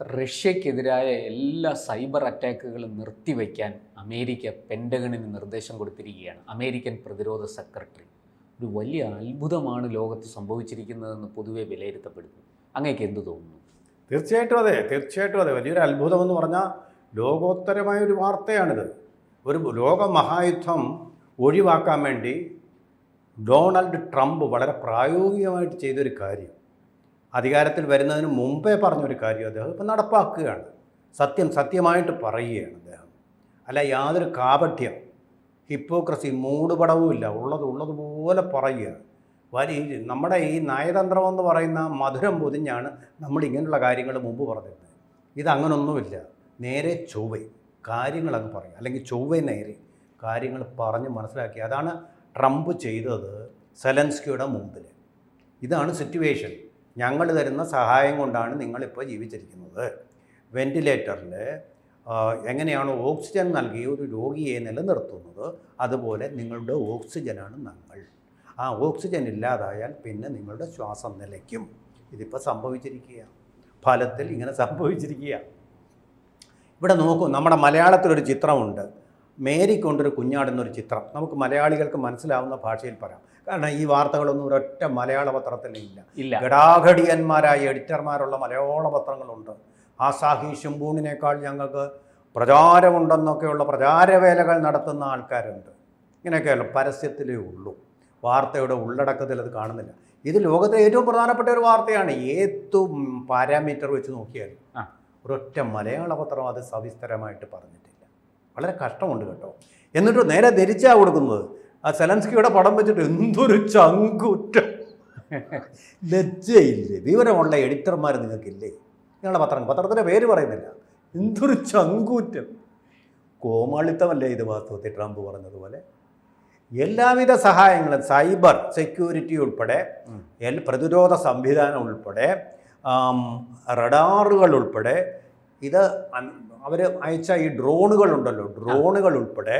റഷ്യക്കെതിരായ എല്ലാ cyber അറ്റാക്കുകളും നിർത്തിവെക്കാൻ America പെൻഡഗണിന് നിർദ്ദേശം കൊടുത്തിരിക്കുകയാണ്. അമേരിക്കൻ പ്രതിരോധ സെക്രട്ടറി. ഒരു വലിയ അത്ഭുതമാണ് ലോകത്ത് സംഭവിച്ചിരിക്കുന്നതെന്ന് പൊതുവെ വിലയിരുത്തപ്പെടുന്നു. അങ്ങേക്ക് എന്തു തോന്നുന്നു? തീർച്ചയായിട്ടും അതെ തീർച്ചയായിട്ടും അതെ. വലിയൊരു അത്ഭുതമെന്ന് പറഞ്ഞാൽ ലോകോത്തരമായ ഒരു വാർത്തയാണിത്. ഒരു ലോക മഹായുദ്ധം ഒഴിവാക്കാൻ വേണ്ടി ഡൊണാൾഡ് ട്രംപ് വളരെ പ്രായോഗികമായിട്ട് ചെയ്തൊരു കാര്യം. അധികാരത്തിൽ വരുന്നതിന് മുമ്പേ പറഞ്ഞൊരു കാര്യം അദ്ദേഹം ഇപ്പം നടപ്പാക്കുകയാണ്. സത്യം സത്യമായിട്ട് പറയുകയാണ് അദ്ദേഹം. അല്ല യാതൊരു കാപഠ്യം ഹിപ്പോക്രസി മൂടുപടവുമില്ല ഉള്ളത് ഉള്ളതുപോലെ പറയുകയാണ്. വലിയ നമ്മുടെ ഈ നയതന്ത്രം എന്ന് പറയുന്ന മധുരം പൊതിഞ്ഞാണ് നമ്മൾ ഇങ്ങനെയുള്ള കാര്യങ്ങൾ മുമ്പ് പറഞ്ഞിരുന്നത് ഇതങ്ങനൊന്നുമില്ല. നേരെ ചൊവ്വ കാര്യങ്ങളങ്ങ് പറയും. അല്ലെങ്കിൽ ചൊവ്വ നേരെ കാര്യങ്ങൾ പറഞ്ഞ് മനസ്സിലാക്കി. അതാണ് ട്രംപ് ചെയ്തത് സെലൻസ്കിയുടെ മുമ്പിൽ ഇതാണ് സിറ്റുവേഷൻ. ഞങ്ങൾ തരുന്ന സഹായം കൊണ്ടാണ് നിങ്ങളിപ്പോൾ ജീവിച്ചിരിക്കുന്നത്. വെന്റിലേറ്ററിൽ എങ്ങനെയാണ് ഓക്സിജൻ നൽകി ഒരു രോഗിയെ നിലനിർത്തുന്നത്? അതുപോലെ നിങ്ങളുടെ ഓക്സിജനാണ് ഞങ്ങൾ. ആ ഓക്സിജൻ ഇല്ലാതായാൽ പിന്നെ നിങ്ങളുടെ ശ്വാസം നിലയ്ക്കും. ഇതിപ്പോൾ സംഭവിച്ചിരിക്കുക. ഫലത്തിൽ ഇങ്ങനെ സംഭവിച്ചിരിക്കുക. ഇവിടെ നോക്കൂ നമ്മുടെ മലയാളത്തിലൊരു ചിത്രമുണ്ട്. മേരിക്കൊണ്ടൊരു കുഞ്ഞാടുന്നൊരു ചിത്രം. നമുക്ക് മലയാളികൾക്ക് മനസ്സിലാവുന്ന ഭാഷയിൽ പറയാം. കാരണം ഈ വാർത്തകളൊന്നും ഒരൊറ്റ മലയാള പത്രത്തിലില്ല ഇല്ല. ഘടാഘടിയന്മാരായ എഡിറ്റർമാരുള്ള മലയാള പത്രങ്ങളുണ്ട്. ആ സാഹി ശുംബൂണിനേക്കാൾ ഞങ്ങൾക്ക് പ്രചാരമുണ്ടെന്നൊക്കെയുള്ള പ്രചാരവേലകൾ നടത്തുന്ന ആൾക്കാരുണ്ട്. ഇങ്ങനെയൊക്കെയല്ല പരസ്യത്തിലേ ഉള്ളൂ. വാർത്തയുടെ ഉള്ളടക്കത്തിൽ അത് കാണുന്നില്ല. ഇത് ലോകത്തെ ഏറ്റവും പ്രധാനപ്പെട്ട ഒരു വാർത്തയാണ്. ഏതു പാരാമീറ്റർ വെച്ച് നോക്കിയാലും. ഒരൊറ്റ മലയാള പത്രം അത് സവിസ്തരമായിട്ട് പറഞ്ഞിട്ടില്ല. വളരെ കഷ്ടമുണ്ട് കേട്ടോ. എന്നിട്ട് നേരെ ധരിച്ചാണ് കൊടുക്കുന്നത്? ആ സെലൻസ്കിയുടെ പടം വെച്ചിട്ട് എന്തൊരു ചങ്കുറ്റ. ലജ്ജയില്ലേ? വിവരമുള്ള എഡിറ്റർമാർ നിങ്ങൾക്കില്ലേ? നിങ്ങളുടെ പത്രം പത്രത്തിന്റെ പേര് പറയുന്നില്ല. എന്തൊരു ചങ്കൂറ്റം. കോമാളിത്തമല്ലേ ഇത് വാസ്തവത്തിൽ ട്രംപ് പറഞ്ഞതുപോലെ? എല്ലാവിധ സഹായങ്ങളും സൈബർ സെക്യൂരിറ്റി ഉൾപ്പെടെ എൽ പ്രതിരോധ സംവിധാനം ഉൾപ്പെടെ റഡാറുകൾ ഉൾപ്പെടെ ഇത് അവർ അയച്ച ഈ ഡ്രോണുകളുണ്ടല്ലോ ഡ്രോണുകൾ ഉൾപ്പെടെ.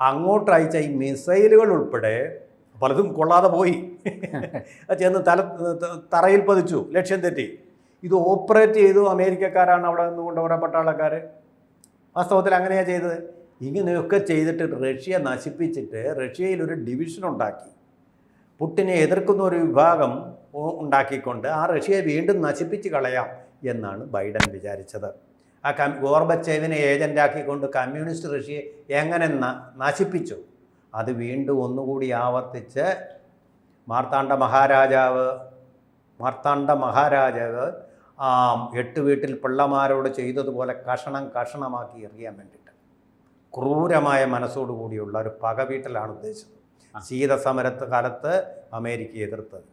അങ്ങോട്ട് അയച്ച ഈ മിസൈലുകൾ ഉൾപ്പെടെ പലതും കൊള്ളാതെ പോയി. അത് ചെന്ന് തല തറയിൽ പതിച്ചു ലക്ഷ്യം തെറ്റി. ഇത് ഓപ്പറേറ്റ് ചെയ്തു അമേരിക്കക്കാരാണ് അവിടെ നിന്ന് കൊണ്ടുപോകുന്ന പട്ടാളക്കാർ വാസ്തവത്തിൽ അങ്ങനെയാണ് ചെയ്തത്. ഇങ്ങനെയൊക്കെ ചെയ്തിട്ട് റഷ്യ നശിപ്പിച്ചിട്ട് റഷ്യയിൽ ഒരു ഡിവിഷൻ ഉണ്ടാക്കി. പുട്ടിനെ എതിർക്കുന്ന ഒരു വിഭാഗം ഉണ്ടാക്കിക്കൊണ്ട് ആ റഷ്യയെ വീണ്ടും നശിപ്പിച്ച് കളയാം എന്നാണ് ബൈഡൻ വിചാരിച്ചത്. ആ കം ഗോർബച്ചേവിനെ ഏജന്റാക്കിക്കൊണ്ട് കമ്മ്യൂണിസ്റ്റ് റഷ്യയെ എങ്ങനെ നശിപ്പിച്ചു? അത് വീണ്ടും ഒന്നുകൂടി ആവർത്തിച്ച് മാർത്താണ്ഡ മഹാരാജാവ് മാർത്താണ്ഡ മഹാരാജാവ് ആ എട്ട് വീട്ടിൽ പിള്ളമാരോട് ചെയ്തതുപോലെ കഷണം കഷണമാക്കി എറിയാൻ വേണ്ടിയിട്ട്. ക്രൂരമായ മനസ്സോടുകൂടിയുള്ള ഒരു പക വീട്ടിലാണ് ഉദ്ദേശിച്ചത്. ശീതസമരത്ത് കാലത്ത് അമേരിക്കയെ എതിർത്തത്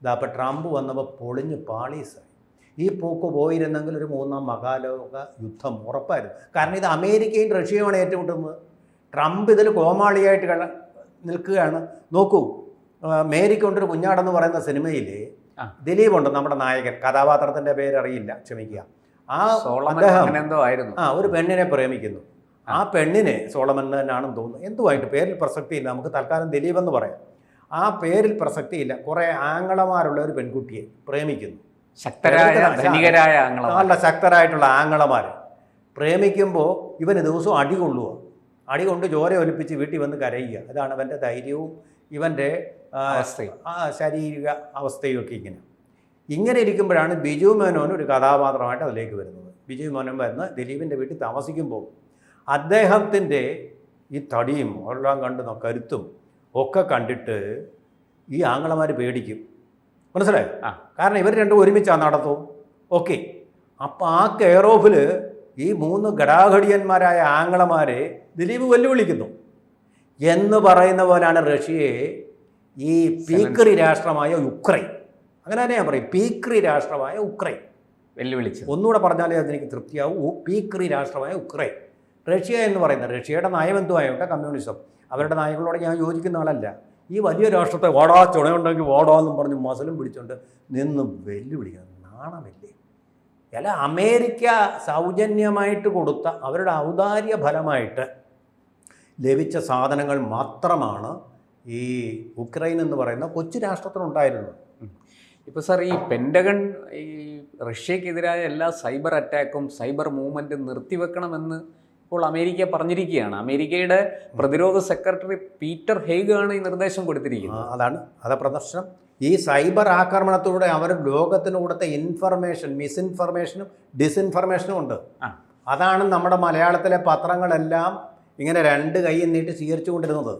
ഇതാ അപ്പോൾ ട്രംപ് വന്നപ്പോൾ പൊളിഞ്ഞ് പാളീസായി. ഈ പോക്ക് പോയിരുന്നെങ്കിൽ ഒരു മൂന്നാം മഹാലോക യുദ്ധം ഉറപ്പായിരുന്നു. കാരണം ഇത് അമേരിക്കയും റഷ്യയുമാണ് ഏറ്റുമുട്ടുന്നത്. ട്രംപ് ഇതിൽ കോമാളിയായിട്ട് കള നിൽക്കുകയാണ്. നോക്കൂ ആ, മേരി കൊണ്ടൊരു കുഞ്ഞാടെന്ന് പറയുന്ന സിനിമയിൽ ദിലീപ് ഉണ്ട് നമ്മുടെ നായകൻ. കഥാപാത്രത്തിന്റെ പേരറിയില്ല ക്ഷമിക്കുക. ആ അദ്ദേഹം എന്തോ ആയിരുന്നു. ആ ഒരു പെണ്ണിനെ പ്രേമിക്കുന്നു. ആ. പെണ്ണിനെ സോളമൻ തന്നെയാണെന്ന് തോന്നുന്നു. എന്തുമായിട്ട് പേരിൽ പ്രസക്തിയില്ല നമുക്ക് തൽക്കാലം ദിലീപ് എന്ന് പറയാം. ആ പേരിൽ പ്രസക്തിയില്ല. കുറേ ആങ്ങളമാരുള്ള ഒരു പെൺകുട്ടിയെ പ്രേമിക്കുന്നു. ശക്തരായ ധനികരായ നല്ല ശക്തരായിട്ടുള്ള ആങ്ങളമാർ പ്രേമിക്കുമ്പോൾ ഇവന് ദിവസവും അടി കൊള്ളുക. അടി കൊണ്ട് ചോര ഒലിപ്പിച്ച് വീട്ടിൽ വന്ന് കരയുക. അതാണ് അവന്റെ ധൈര്യവും ഇവന്റെ ശാരീരിക അവസ്ഥയും. ഒക്കെ ഇങ്ങനെ. ഇങ്ങനെ ഇരിക്കുമ്പോഴാണ് ബിജു മേനോൻ ഒരു കഥാപാത്രമായിട്ട് അതിലേക്ക് വരുന്നത്. ബിജു മേനോൻ വരുന്ന ദിലീപിന്റെ വീട്ടിൽ താമസിക്കുമ്പോൾ അദ്ദേഹത്തിന്റെ ഈ തടിയും എല്ലാം കണ്ട് ന- കരുത്തും ഒക്കെ കണ്ടിട്ട് ഈ ആങ്ങളമാർ പേടിക്കും. മനസ്സിലായോ? ആ. കാരണം ഇവർ രണ്ടും ഒരുമിച്ചാണ് നടത്തൂ. ഓക്കെ. അപ്പം ആ കെയർ ഓഫിൽ ഈ മൂന്ന് ഘടാഘടിയന്മാരായ ആങ്ങളമാരെ ദിലീപ് വെല്ലുവിളിക്കുന്നു. എന്ന് പറയുന്ന പോലെയാണ് റഷ്യയെ ഈ പീക്കറി രാഷ്ട്രമായ യുക്രൈൻ അങ്ങനെ തന്നെ ഞാൻ പറയും പീക്കറി രാഷ്ട്രമായ ഉക്രൈൻ. വെല്ലുവിളിച്ചു ഒന്നുകൂടെ പറഞ്ഞാലേ അതെനിക്ക് തൃപ്തിയാവും. പീക്രി പീക്കറി രാഷ്ട്രമായ ഉക്രൈൻ. റഷ്യ എന്ന് പറയുന്നത്. റഷ്യയുടെ നയമെന്തുമായോട്ടെ? കമ്മ്യൂണിസം. അവരുടെ നയങ്ങളോട് ഞാൻ യോജിക്കുന്ന ആളല്ല. ഈ വലിയ രാഷ്ട്രത്തെ വാടാ ചുണയുണ്ടെങ്കിൽ വാടാന്നും പറഞ്ഞ് മസലും പിടിച്ചുകൊണ്ട് നിന്ന് വെല്ലുവിളിക്കുന്നത് നാണമില്ലേ? അല്ല അമേരിക്ക സൗജന്യമായിട്ട് കൊടുത്ത അവരുടെ ഔദാര്യ ഫലമായിട്ട് ലഭിച്ച സാധനങ്ങൾ മാത്രമാണ് ഈ ഉക്രൈൻ എന്ന് പറയുന്ന കൊച്ചു രാഷ്ട്രത്തിനുണ്ടായിരുന്നത്. ഇപ്പോൾ സാർ ഈ പെൻഡഗൺ ഈ റഷ്യക്കെതിരായ എല്ലാ സൈബർ അറ്റാക്കും സൈബർ മൂവ്മെന്റും നിർത്തിവെക്കണമെന്ന് ഇപ്പോൾ അമേരിക്ക പറഞ്ഞിരിക്കുകയാണ്. അമേരിക്കയുടെ പ്രതിരോധ സെക്രട്ടറി പീറ്റർ ഹെയ്ഗ് ആണ് ഈ നിർദ്ദേശം കൊടുത്തിരിക്കുന്നത്. അതാണ് അതാ പ്രദർശനം. ഈ സൈബർ ആക്രമണത്തിലൂടെ അവർ ലോകത്തിന് കൊടുത്ത ഇൻഫർമേഷൻ മിസ്ഇൻഫർമേഷനും ഡിസ്ഇൻഫർമേഷനും ഉണ്ട്. അതാണ് നമ്മുടെ മലയാളത്തിലെ പത്രങ്ങളെല്ലാം ഇങ്ങനെ രണ്ട് കൈ നീട്ടി സ്വീകരിച്ചു കൊണ്ടിരുന്നത്.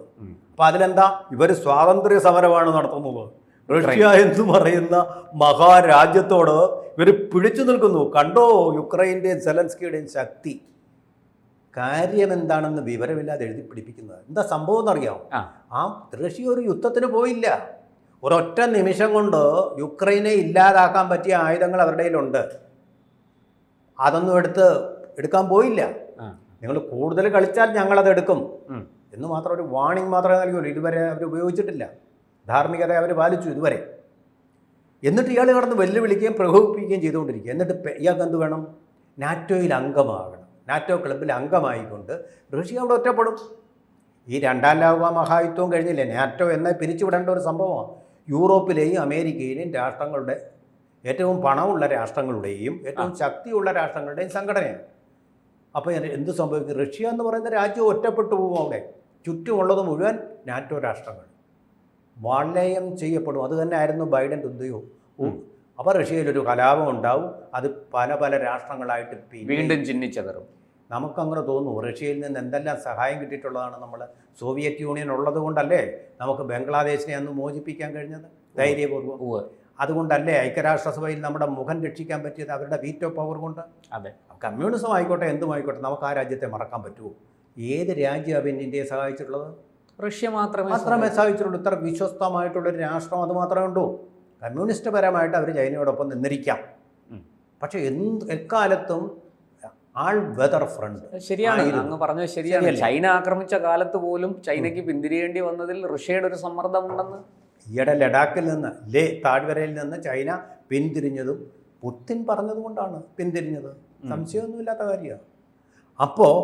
അപ്പം അതിലെന്താ? ഇവർ സ്വാതന്ത്ര്യ സമരമാണ് നടത്തുന്നത്. റഷ്യ എന്ന് പറയുന്ന മഹാരാജ്യത്തോട് ഇവർ പിടിച്ചു നിൽക്കുന്നു. കണ്ടോ യുക്രൈന്റെയും സെലൻസ്കിയുടെയും ശക്തി? കാര്യം എന്താണെന്ന് വിവരമില്ലാതെ എഴുതി പിടിപ്പിക്കുന്നത്. എന്താ സംഭവം എന്നറിയാമോ ആ. റഷ്യ ഒരു യുദ്ധത്തിന് പോയില്ല. ഒരൊറ്റ നിമിഷം കൊണ്ട് യുക്രൈനെ ഇല്ലാതാക്കാൻ പറ്റിയ ആയുധങ്ങൾ അവരുടെ കയ്യിലുണ്ട്. അതൊന്നും എടുത്ത് എടുക്കാൻ പോയില്ല. നിങ്ങൾ കൂടുതൽ കളിച്ചാൽ ഞങ്ങളത് എടുക്കും. എന്ന് മാത്രം ഒരു വാണിംഗ് മാത്രമേ നൽകിയുള്ളൂ. ഇതുവരെ അവർ ഉപയോഗിച്ചിട്ടില്ല. ധാർമ്മികത അവർ പാലിച്ചു ഇതുവരെ. എന്നിട്ട് ഇയാൾ കടന്ന് വെല്ലുവിളിക്കുകയും പ്രകോപിപ്പിക്കുകയും ചെയ്തുകൊണ്ടിരിക്കുക എന്നിട്ട് ഇയാൾക്ക് എന്ത് വേണം? നാറ്റോയിൽ അംഗമാകണം. നാറ്റോ ക്ലബിൽ അംഗമായിക്കൊണ്ട് റഷ്യ അവിടെ ഒറ്റപ്പെടും. ഈ രണ്ടാം ലോക മഹായുദ്ധവും കഴിഞ്ഞില്ലേ? നാറ്റോ എന്നെ പിരിച്ചുവിടേണ്ട ഒരു സംഭവമാണ്. യൂറോപ്പിലെയും അമേരിക്കയിലെയും രാഷ്ട്രങ്ങളുടെ ഏറ്റവും പണമുള്ള രാഷ്ട്രങ്ങളുടെയും ഏറ്റവും ശക്തിയുള്ള രാഷ്ട്രങ്ങളുടെയും സംഘടനയാണ്. അപ്പോൾ എന്ത് സംഭവിക്കും? റഷ്യ എന്ന് പറയുന്ന രാജ്യം ഒറ്റപ്പെട്ടു പോകും അവിടെ. ചുറ്റുമുള്ളത് മുഴുവൻ നാറ്റോ രാഷ്ട്രങ്ങൾ. വളയം ചെയ്യപ്പെടും. അത് തന്നെ ആയിരുന്നു ബൈഡന്റെ ഉദ്യോഗം അപ്പോൾ റഷ്യയിലൊരു കലാപം ഉണ്ടാവും. അത് പല പല രാഷ്ട്രങ്ങളായിട്ട് വീണ്ടും വീണ്ടും ചിഹ്നിച്ചതറും നമുക്കങ്ങനെ തോന്നുന്നു. റഷ്യയിൽ നിന്ന് എന്തെല്ലാം സഹായം കിട്ടിയിട്ടുള്ളതാണ് നമ്മൾ സോവിയറ്റ് യൂണിയൻ ഉള്ളത് കൊണ്ടല്ലേ നമുക്ക് ബംഗ്ലാദേശിനെ അന്ന് മോചിപ്പിക്കാൻ കഴിഞ്ഞത്? ധൈര്യപൂർവം. അതുകൊണ്ടല്ലേ ഐക്യരാഷ്ട്രസഭയിൽ നമ്മുടെ മുഖം രക്ഷിക്കാൻ പറ്റിയത് അവരുടെ വീറ്റോ പവർ കൊണ്ട്? അതെ. കമ്മ്യൂണിസം ആയിക്കോട്ടെ എന്തും ആയിക്കോട്ടെ നമുക്ക് ആ രാജ്യത്തെ മറക്കാൻ പറ്റുമോ? ഏത് രാജ്യമാണ് പിന്നെ ഇന്ത്യയെ സഹായിച്ചിട്ടുള്ളത്? റഷ്യ മാത്രമേ മാത്രമേ സഹായിച്ചിട്ടുള്ളൂ. ഇത്ര വിശ്വസ്തമായിട്ടുള്ളൊരു രാഷ്ട്രം അത് മാത്രമേ ഉണ്ടോ കമ്മ്യൂണിസ്റ്റ് പരമായിട്ട് അവർ ചൈനയോടൊപ്പം നിന്നിരിക്കാം. പക്ഷേ എന്ത് എക്കാലത്തും ആൾ വെതർ ഫ്രണ്ട് ശരിയാണ്. അങ്ങ് പറഞ്ഞത് ശരിയാണ്. ചൈന ആക്രമിച്ച കാലത്ത് പോലും ചൈനയ്ക്ക് പിന്തിരിയേണ്ടി വന്നതിൽ റഷ്യയുടെ ഒരു സമ്മർദ്ദം ഉണ്ടെന്ന് ഈയിടെ ലഡാക്കിൽ നിന്ന് ലേ താഴ്വരയിൽ നിന്ന് ചൈന പിന്തിരിഞ്ഞതും പുത്തിൻ പറഞ്ഞതുകൊണ്ടാണ് പിന്തിരിഞ്ഞത്. സംശയമൊന്നുമില്ലാത്ത കാര്യമാണ്. അപ്പോൾ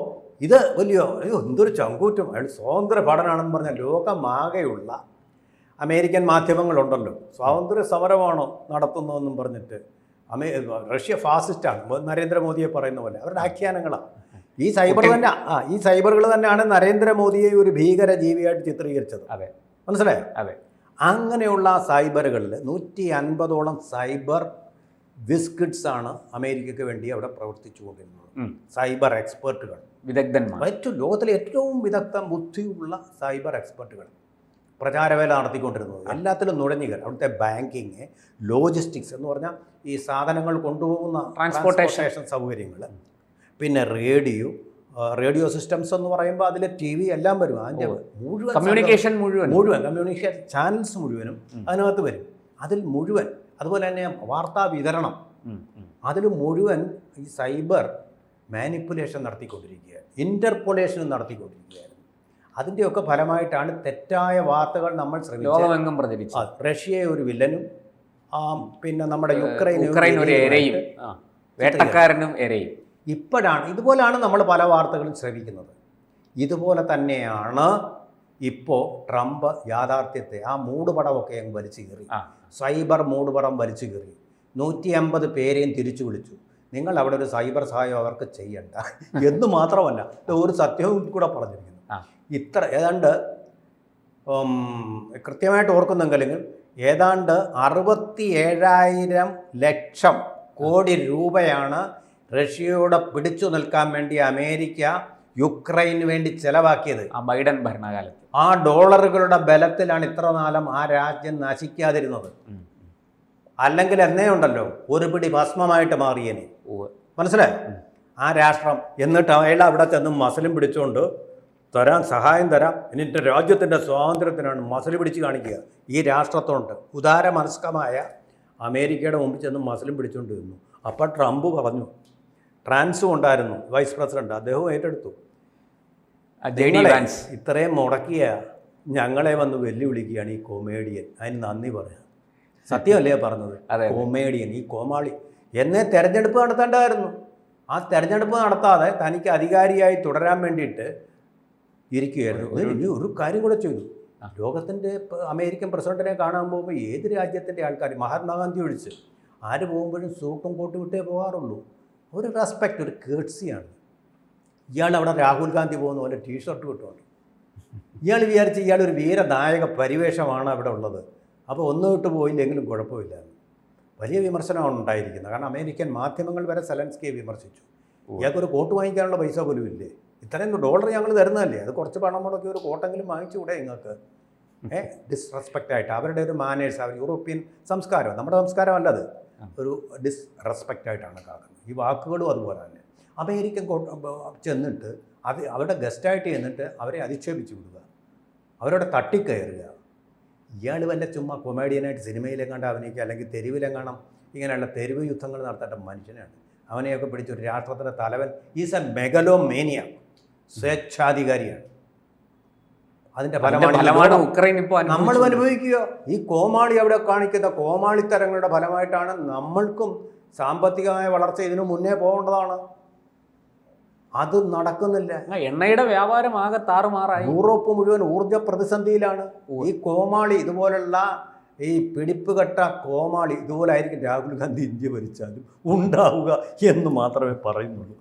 ഇത് വലിയ അയ്യോ എന്തൊരു ചങ്കൂറ്റം. അയാൾ സ്വാതന്ത്ര്യ പഠനമാണെന്ന് പറഞ്ഞ ലോകമാകെയുള്ള അമേരിക്കൻ മാധ്യമങ്ങളുണ്ടല്ലോ. സ്വാതന്ത്ര്യ സമരമാണോ നടത്തുന്നതെന്നും പറഞ്ഞിട്ട്. അമേ റഷ്യ ഫാസിസ്റ്റാണ്. നരേന്ദ്രമോദിയെ പറയുന്ന പോലെ. അവരുടെ ആഖ്യാനങ്ങളാണ് ഈ സൈബർ തന്നെ ആ ഈ സൈബറുകൾ തന്നെയാണ് നരേന്ദ്രമോദിയെ ഒരു ഭീകര ജീവിയായിട്ട് ചിത്രീകരിച്ചത്. അതെ. മനസ്സിലായോ? അതെ. അങ്ങനെയുള്ള സൈബറുകളിൽ നൂറ്റി അൻപതോളം സൈബർ വിസ്കിഡ്സ് ആണ് അമേരിക്കയ്ക്ക് വേണ്ടി അവിടെ പ്രവർത്തിച്ചു കൊണ്ടിരുന്നത് സൈബർ എക്സ്പേർട്ടുകൾ. വിദഗ്ധന്മാർ. ഏറ്റവും ലോകത്തിലെ ഏറ്റവും വിദഗ്ധ ബുദ്ധിയുള്ള സൈബർ എക്സ്പെർട്ടുകൾ. പ്രചാരവേല നടത്തിക്കൊണ്ടിരുന്നത്. എല്ലാത്തിലും നുഴഞ്ഞുകൾ അവിടുത്തെ ബാങ്കിങ് ലോജിസ്റ്റിക്സ് എന്ന് പറഞ്ഞാൽ ഈ സാധനങ്ങൾ കൊണ്ടുപോകുന്ന ട്രാൻസ്പോർട്ടേഷൻ സൗകര്യങ്ങൾ. പിന്നെ റേഡിയോ റേഡിയോ സിസ്റ്റംസ് എന്ന് പറയുമ്പോൾ അതിൽ ടി വി എല്ലാം വരും. അതിന്റെ മുഴുവൻ കമ്മ്യൂണിക്കേഷൻ മുഴുവൻ മുഴുവൻ കമ്മ്യൂണിക്കേഷൻ ചാനൽസ് മുഴുവനും. അതിനകത്ത് വരും. അതിൽ മുഴുവൻ അതുപോലെ തന്നെ വാർത്താ വിതരണം. അതിൽ മുഴുവൻ ഈ സൈബർ മാനിപ്പുലേഷൻ നടത്തിക്കൊണ്ടിരിക്കുകയാണ്. ഇന്റർപൊലേഷൻ നടത്തിക്കൊണ്ടിരിക്കുകയായിരുന്നു അതിന്റെയൊക്കെ ഫലമായിട്ടാണ് തെറ്റായ വാർത്തകൾ നമ്മൾ ശ്രമിച്ചത്. ലോകമെങ്ങും പ്രചരിച്ചു റഷ്യയെ ഒരു വില്ലനും ആ, പിന്നെ നമ്മുടെ യുക്രൈൻ യുക്രൈൻ ഒരു എരയും വേട്ടക്കാരനും എരയും. ഇപ്പോഴാണ് ഇതുപോലെയാണ് നമ്മൾ പല വാർത്തകളും ശ്രവിക്കുന്നത്. ഇതുപോലെ തന്നെയാണ് ഇപ്പോൾ ട്രംപ് യാഥാർത്ഥ്യത്തെ ആ മൂടുപടമൊക്കെ അങ്ങ് വലിച്ചു കയറി സൈബർ മൂടുപടം വലിച്ചു കയറി നൂറ്റി അമ്പത് പേരെയും തിരിച്ചു വിളിച്ചു. നിങ്ങൾ അവിടെ ഒരു സൈബർ സഹായം അവർക്ക് ചെയ്യണ്ട. എന്ന് മാത്രമല്ല ഒരു സത്യവും കൂടെ പറഞ്ഞിരിക്കുന്നു. ഇത്ര ഏതാണ്ട് കൃത്യമായിട്ട് ഓർക്കുന്നെങ്കിൽ ഏതാണ്ട് അറുപത്തി ഏഴായിരം ലക്ഷം കോടി രൂപയാണ് റഷ്യയോടെ പിടിച്ചു നിൽക്കാൻ വേണ്ടി അമേരിക്ക യുക്രൈന് വേണ്ടി ചെലവാക്കിയത്. ആ ബൈഡൻ ഭരണകാലത്ത്. ആ ഡോളറുകളുടെ ബലത്തിലാണ് ഇത്ര നാളം ആ രാജ്യം നശിക്കാതിരുന്നത്. അല്ലെങ്കിൽ എന്നേ ഉണ്ടല്ലോ ഒരു പിടി ഭസ്മമായിട്ട് മാറിയേനെ. മനസ്സിലായി? ആ രാഷ്ട്രം എന്നിട്ട് അയാൾ അവിടെ ചെന്ന് മസലും പിടിച്ചുകൊണ്ട് തരാൻ സഹായം തരാം. എന്നിട്ട് രാജ്യത്തിന്റെ സ്വാതന്ത്ര്യത്തിനാണ് മസിൽ പിടിച്ച് കാണിക്കുക. ഈ രാഷ്ട്രത്തോണ്ട് ഉദാര മനസ്കമായ അമേരിക്കയുടെ മുമ്പിൽ ചെന്ന് മസലും പിടിച്ചുകൊണ്ട് നിന്നു. അപ്പോൾ ട്രംപ് പറഞ്ഞു ട്രാൻസും ഉണ്ടായിരുന്നു വൈസ് പ്രസിഡന്റ് അദ്ദേഹവും ഏറ്റെടുത്തു. ഇത്രയും മുടക്കിയ ഞങ്ങളെ വന്ന് വെല്ലുവിളിക്കുകയാണ് ഈ കൊമേഡിയൻ. അതിന് നന്ദി പറയാം. സത്യമല്ലേ പറഞ്ഞത്? കൊമേഡിയൻ ഈ കോമാളി. എന്നെ തെരഞ്ഞെടുപ്പ് നടത്തേണ്ടതായിരുന്നു. ആ തെരഞ്ഞെടുപ്പ് നടത്താതെ തനിക്ക് അധികാരിയായി തുടരാൻ വേണ്ടിയിട്ട് ഇരിക്കുകയായിരുന്നു. ഇനി ഒരു കാര്യം കൂടെ ചെയ്തു. ലോകത്തിന്റെ അമേരിക്കൻ പ്രസിഡന്റിനെ കാണാൻ പോകുമ്പോൾ ഏത് രാജ്യത്തിന്റെ ആൾക്കാർ മഹാത്മാഗാന്ധി ഒഴിച്ച്. ആര് പോകുമ്പോഴും സൂട്ടും കോട്ടും വിട്ടേ പോകാറുള്ളൂ. ഒരു റെസ്പെക്റ്റ് ഒരു കേട്സിയാണ് ഇയാൾ അവിടെ രാഹുൽ ഗാന്ധി പോകുന്ന പോലെ ടീഷർട്ട് കിട്ടുന്നുണ്ട് ഇയാൾ വിചാരിച്ച് ഇയാൾ ഒരു വീരനായക പരിവേഷമാണ് അവിടെ ഉള്ളത്. അപ്പോൾ ഒന്നും വിട്ട് പോയില്ലെങ്കിലും കുഴപ്പമില്ല. വലിയ വിമർശനമാണ് ഉണ്ടായിരിക്കുന്നത്. കാരണം അമേരിക്കൻ മാധ്യമങ്ങൾ വരെ സെലൻസ്കിയെ വിമർശിച്ചു. ഇയാൾക്കൊരു ഇയാൾക്ക് ഒരു കോട്ട് വാങ്ങിക്കാനുള്ള പൈസ പോലും ഇല്ലേ? ഇത്രയും ഡോളർ ഞങ്ങൾ തരുന്നതല്ലേ? അത് കുറച്ച് പണം മുടക്കി ഒരു കോട്ടെങ്കിലും വാങ്ങിച്ചുകൂടെ നിങ്ങൾക്ക് ഏ? ഡിസ്റെസ്പെക്റ്റ് ആയിട്ട് അവരുടെ ഒരു മാനേഴ്സ് അവർ യൂറോപ്യൻ സംസ്കാരം നമ്മുടെ സംസ്കാരമല്ല അത്. ഒരു ഡിസ്റെസ്പെക്റ്റ് ആയിട്ടാണ് കാണുന്നത് ഈ വാക്കുകളും അതുപോലെ തന്നെ. അമേരിക്കൻ ചെന്നിട്ട് അത് അവരുടെ ഗസ്റ്റായിട്ട് ചെന്നിട്ട് അവരെ അധിക്ഷേപിച്ച് വിടുക. അവരോട് തട്ടിക്കയറുക. ഇയാൾ വല്ല ചുമ്മാ കൊമേഡിയനായിട്ട് സിനിമയിലെങ്ങാണ്ട് അഭിനയിക്കുക അല്ലെങ്കിൽ തെരുവിലെങ്ങാണം ഇങ്ങനെയുള്ള തെരുവ് യുദ്ധങ്ങൾ നടത്തേണ്ട മനുഷ്യനാണ്. അവനെയൊക്കെ പിടിച്ചൊരു രാഷ്ട്രത്തിന്റെ തലവൻ. ഈസ് എ മെഗലോ മേനിയ സ്വേച്ഛാധികാരിയാണ്. അതിന്റെ ഫലമാണ് ഉക്രൈൻ ഇപ്പോൾ നമ്മൾ അനുഭവിക്കുക. ഈ കോമാളി അവിടെ കാണിക്കുന്ന കോമാളിത്തരങ്ങളുടെ ഫലമായിട്ടാണ് നമ്മൾക്കും സാമ്പത്തികമായ വളർച്ച ഇതിനു മുന്നേ പോകേണ്ടതാണ്. അത് നടക്കുന്നില്ല. എണ്ണയുടെ വ്യാപാരം ആകെ താറുമാറായി. യൂറോപ്പ് മുഴുവൻ ഊർജ പ്രതിസന്ധിയിലാണ്. ഈ കോമാളി ഇതുപോലുള്ള ഈ പിടിപ്പ് കെട്ട കോമാളി ഇതുപോലായിരിക്കും രാഹുൽ ഗാന്ധി ഇന്ത്യ ഭരിച്ചാലും ഉണ്ടാവുക എന്ന് മാത്രമേ പറയുന്നുള്ളൂ.